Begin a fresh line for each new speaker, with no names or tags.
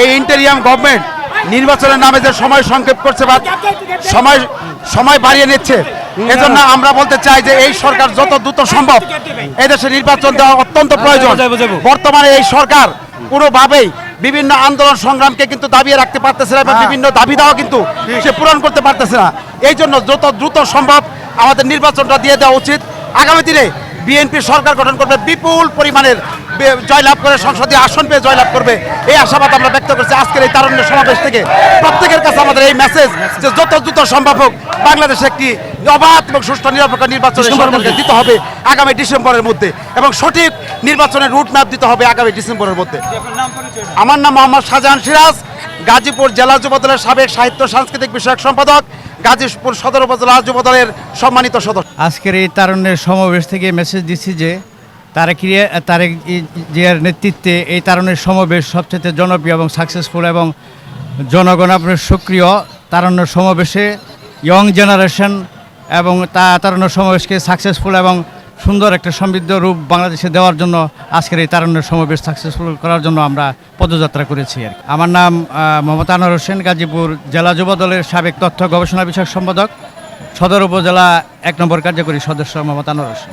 এই interim government নির্বাচনের নামে যে সময় সংক্ষেপ করছে বা সময় সময় বাড়িয়ে নিচ্ছে এজন্য আমরা বলতে চাই যে এই সরকার যত দ্রুত সম্ভব এদেশে নির্বাচন দেওয়া অত্যন্ত প্রয়োজন। বর্তমানে এই সরকার কোনোভাবেই বিভিন্ন আন্দোলন সংগ্রামকে কিন্তু দাবিয়ে রাখতে পারতেছে না এবং বিভিন্ন দাবি দেওয়া কিন্তু সে পূরণ করতে পারতেছে না। এই জন্য যত দ্রুত সম্ভব আমাদের নির্বাচনটা দিয়ে দেওয়া উচিত। আগামী দিনে বিএনপি সরকার গঠন করবে বিপুল পরিমাণের জয়লাভ করে সংসদীয় আসন পেয়ে জয়লাভ করবে। এই আশাবাদ আমরা ব্যক্ত করছি আজকের এই তারুণ্য সমাবেশ থেকে। প্রত্যেকের কাছে আমাদের এই মেসেজ যে যত দ্রুত সম্ভব হোক বাংলাদেশে একটি অবাধ এবং সুষ্ঠু নিরপেক্ষ নির্বাচন এই সরকারকে দিতে হবে আগামী ডিসেম্বরের মধ্যে এবং সঠিক নির্বাচনের রুট ম্যাপ দিতে হবে আগামী ডিসেম্বরের মধ্যে। আমার নাম মোহাম্মদ শাহজাহান সিরাজ। গাজীপুর জেলা যুবদলের সাবেক সাহিত্য সাংস্কৃতিক বিষয়ক সম্পাদক, গাজীপুর সদর উপজেলা যুবদলের সম্মানিত সদস্য।
আজকের এই তারুণ্যের সমাবেশ থেকে মেসেজ দিচ্ছি যে, তারেক রিয়া- তারেক জিয়ার নেতৃত্বে এই তারুণ্যের সমাবেশ সবচেয়ে জনপ্রিয় এবং সাকসেসফুল এবং জনগণ আপনার সক্রিয় তারুণ্য সমাবেশে ইয়ং জেনারেশন এবং তা তারুণ্য সমাবেশকে সাকসেসফুল এবং সুন্দর একটা সমৃদ্ধ রূপ বাংলাদেশে দেওয়ার জন্য আজকের এই তারণ্যের সমাবেশ সাকসেসফুল করার জন্য আমরা পদযাত্রা করেছি আর আমার নাম মমতা আনোয়ার হোসেন, গাজীপুর জেলা যুব দলের সাবেক তথ্য গবেষণা বিষয়ক সম্পাদক, সদর উপজেলা এক নম্বর কার্যকরী সদস্য মমতা আনোয়ার হোসেন।